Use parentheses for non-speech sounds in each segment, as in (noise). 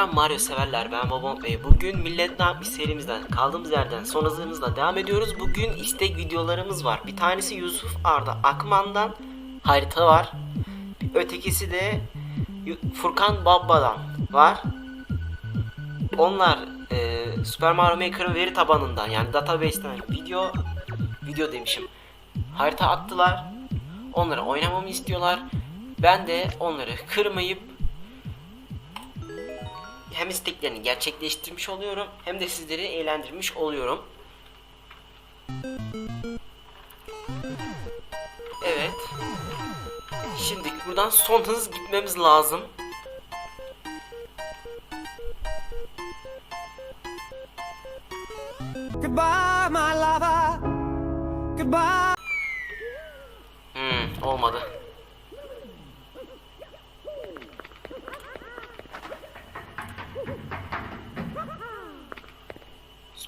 Selam Mario severler ben Bobon Bey. Bugün Millet Ne Yapmış serimizden kaldığımız yerden son hızımızla devam ediyoruz. Bugün istek videolarımız var. Bir tanesi Yusuf Arda Akman'dan harita var. Ötekisi de Furkan Babba'dan var. Onlar e, Super Mario Maker'ın veri tabanından yani database'ten video video demişim. Harita attılar. Onları oynamamı istiyorlar. Ben de onları kırmayıp hem isteklerini gerçekleştirmiş oluyorum hem de sizleri eğlendirmiş oluyorum. Evet. Şimdi buradan son hız gitmemiz lazım. Goodbye, my lover. Goodbye. Hmm, olmadı.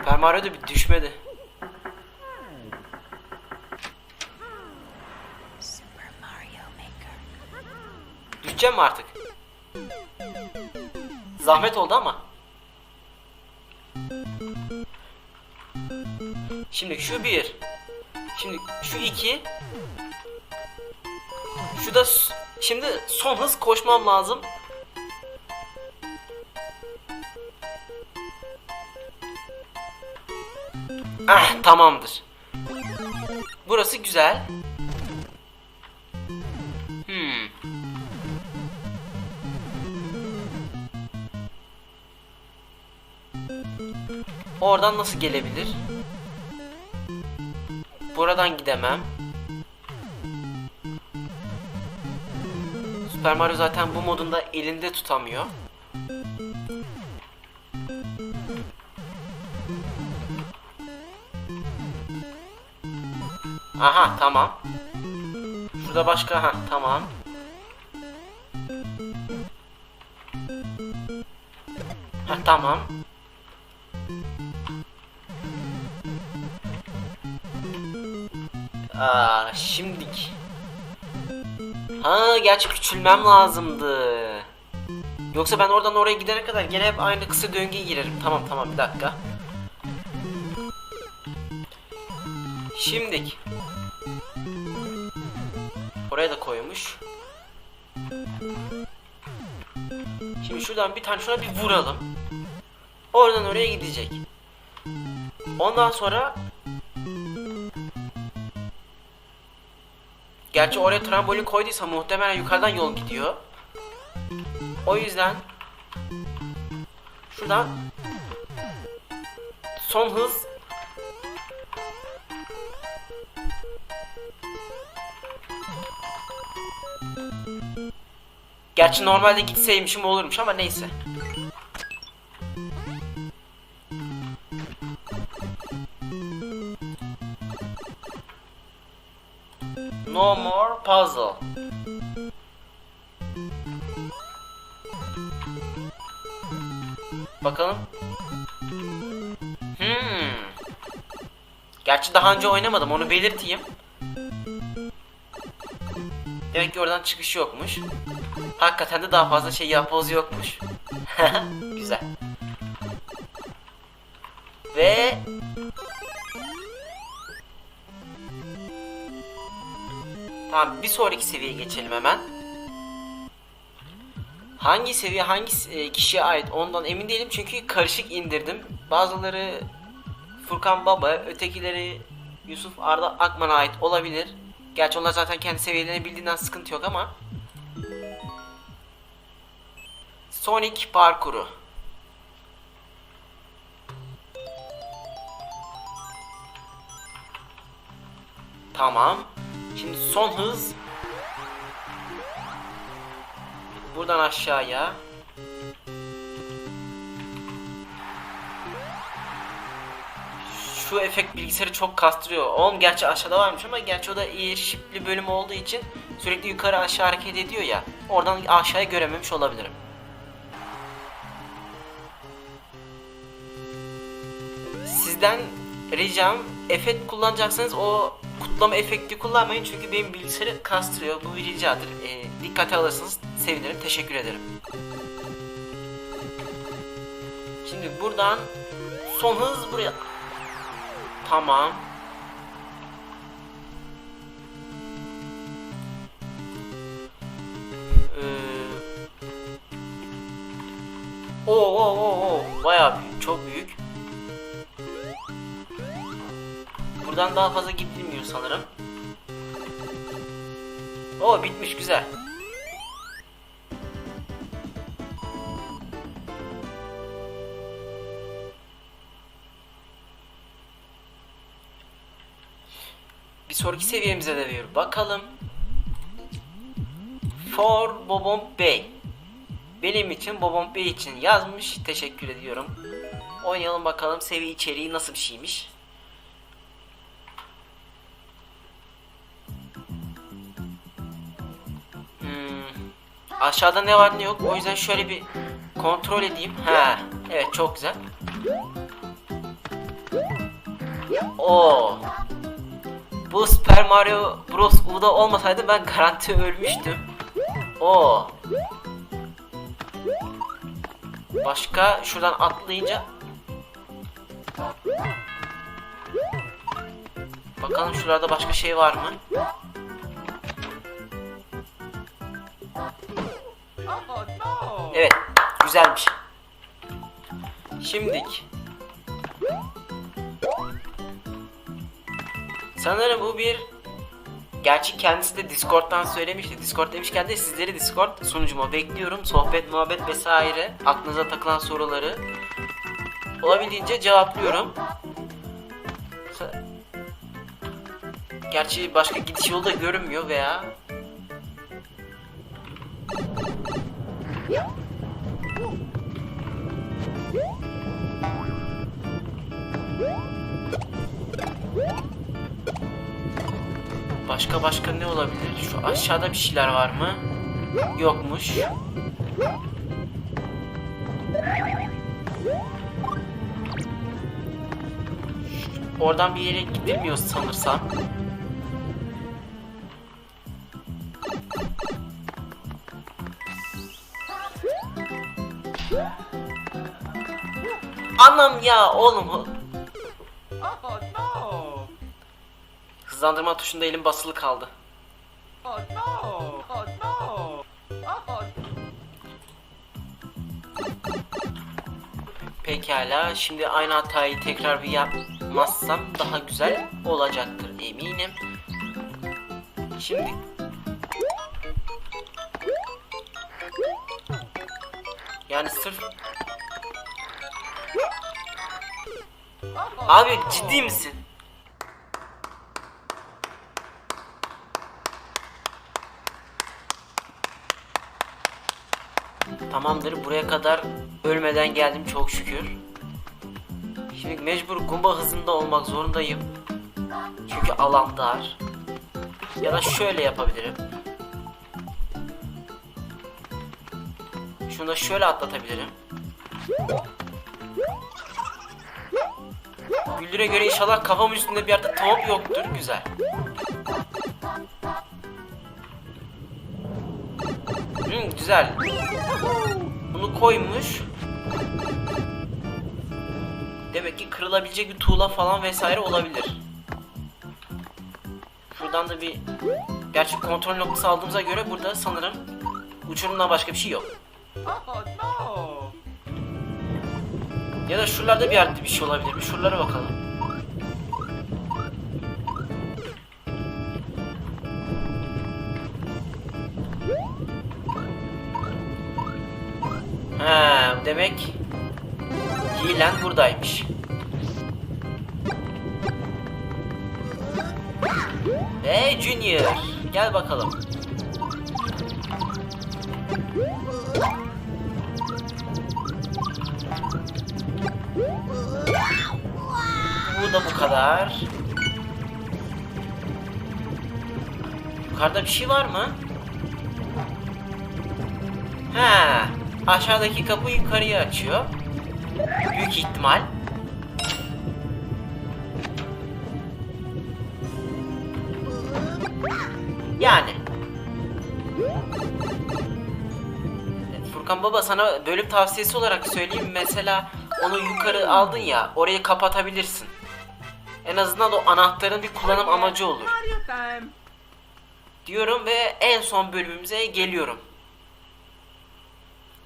Super Mario'da bir düşmedi. Super Mario Maker. Düşeceğim mi artık? Zahmet oldu ama. Şimdi şu bir. Şimdi şu iki. Şu da şimdi son hız koşmam lazım. Ah tamamdır. Burası güzel. Hmm. Oradan nasıl gelebilir? Buradan gidemem. Super Mario zaten bu modunda elinde tutamıyor. Aha tamam. Şurada başka ha tamam. Ha tamam. Aa, şimdik. Ha, gerçi küçülmem lazımdı. Yoksa ben oradan oraya gidene kadar gene hep aynı kısa döngüye girerim. Tamam tamam bir dakika. Şimdik. Oraya da koymuş. Şimdi şuradan bir tane şuna bir vuralım. Oradan oraya gidecek. Ondan sonra Gerçi oraya trambolin koyduysa muhtemelen yukarıdan yol gidiyor. O yüzden şuradan son hız Gerçi normalde gitseymişim olurmuş ama neyse. No more puzzle. Bakalım. Hmm. Gerçi daha önce oynamadım onu belirteyim. Demek oradan çıkış yokmuş. Hakikaten de daha fazla şey yapboz yokmuş. (laughs) Güzel. Ve Tamam bir sonraki seviyeye geçelim hemen. Hangi seviye hangi e, kişiye ait ondan emin değilim çünkü karışık indirdim. Bazıları Furkan Baba, ötekileri Yusuf Arda Akman'a ait olabilir. Gerçi onlar zaten kendi seviyelerini bildiğinden sıkıntı yok ama. Sonic parkuru. Tamam. Şimdi son hız. Buradan aşağıya. Şu efekt bilgisayarı çok kastırıyor. Oğlum gerçi aşağıda varmış ama gerçi o da iyi şipli bölüm olduğu için sürekli yukarı aşağı hareket ediyor ya. Oradan aşağıya görememiş olabilirim. Sizden ricam efekt kullanacaksanız o kutlama efekti kullanmayın çünkü benim bilgisayarı kastırıyor. Bu bir ricadır. Ee, dikkate alırsanız sevinirim. Teşekkür ederim. Şimdi buradan son hız buraya. Tamam. Ee, Oo, oo, oo, oo. Bayağı büyük, çok büyük. Buradan daha fazla gidilmiyor sanırım. Oo bitmiş güzel. Sonraki seviyemize de bir bakalım. For Bobon Bey. Benim için Bobon Bey için yazmış. Teşekkür ediyorum. Oynayalım bakalım seviye içeriği nasıl bir şeymiş. Hmm. Aşağıda ne var ne yok. O yüzden şöyle bir kontrol edeyim. Ha, evet çok güzel. Oo. Bu Super Mario Bros. U'da olmasaydı ben garanti ölmüştüm. Oo. Başka şuradan atlayınca Bakalım şuralarda başka şey var mı? Evet, güzelmiş. Şimdik. Sanırım bu bir Gerçi kendisi de Discord'dan söylemişti. Discord demişken de sizleri Discord sunucuma bekliyorum. Sohbet, muhabbet vesaire. Aklınıza takılan soruları olabildiğince cevaplıyorum. Gerçi başka gidiş yolu da görünmüyor veya Başka başka ne olabilir? Şu aşağıda bir şeyler var mı? Yokmuş. Oradan bir yere gidilmiyor sanırsam. Anam ya oğlum. Hızlandırma tuşunda elim basılı kaldı. Oh no! Oh no! Oh Pekala, şimdi aynı hatayı tekrar bir yapmazsam daha güzel olacaktır eminim. Şimdi yani sırf Abi ciddi misin? Tamamdır buraya kadar ölmeden geldim çok şükür. Şimdi mecbur gumba hızında olmak zorundayım. Çünkü alan dar. Ya da şöyle yapabilirim. Şunu da şöyle atlatabilirim. Güldüre göre inşallah kafam üstünde bir yerde tavuk yoktur. Güzel. Hmm, güzel. Bunu koymuş. Demek ki kırılabilecek bir tuğla falan vesaire olabilir. Şuradan da bir gerçek kontrol noktası aldığımıza göre burada sanırım uçurumdan başka bir şey yok. Oh! Ya da şuralarda bir yerde bir şey olabilir. Bir şuralara bakalım. Demek Hilen buradaymış. Hey Junior, gel bakalım. Bu da bu kadar. Yukarıda bir şey var mı? Ha, aşağıdaki kapı yukarıya açıyor. Büyük ihtimal. Yani. Furkan baba sana bölüm tavsiyesi olarak söyleyeyim. Mesela onu yukarı aldın ya orayı kapatabilirsin. En azından o anahtarın bir kullanım amacı olur. Diyorum ve en son bölümümüze geliyorum.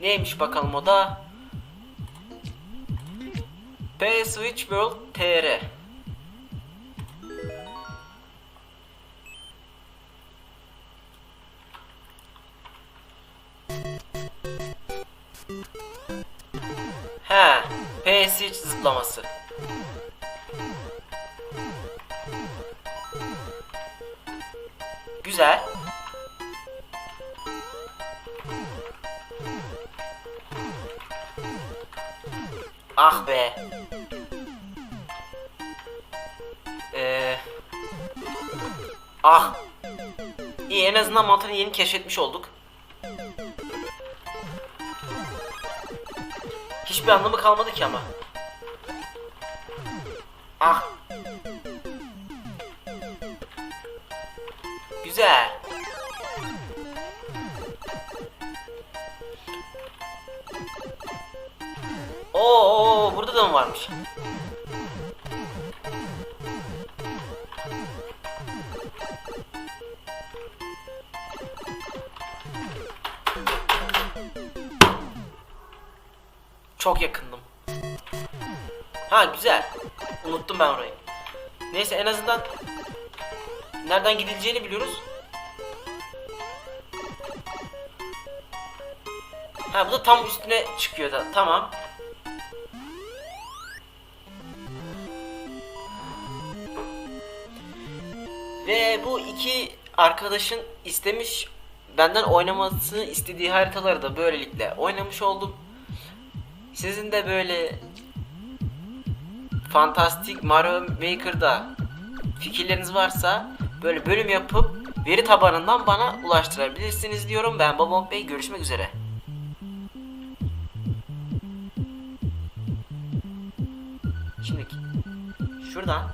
Neymiş bakalım o da? P Switch World TR. He, P Switch zıplaması. Güzel. Ah be. Ee, ah. İyi en azından mantığını yeni keşfetmiş olduk. Hiçbir anlamı kalmadı ki ama. Ah. Da mı varmış? Çok yakındım. Ha güzel. Unuttum ben orayı. Neyse en azından nereden gidileceğini biliyoruz. Ha bu da tam üstüne çıkıyor da. Tamam. Ve bu iki arkadaşın istemiş benden oynamasını istediği haritaları da böylelikle oynamış oldum. Sizin de böyle fantastik Mario Maker'da fikirleriniz varsa böyle bölüm yapıp veri tabanından bana ulaştırabilirsiniz diyorum. Ben Babam Bey görüşmek üzere. Şimdi şuradan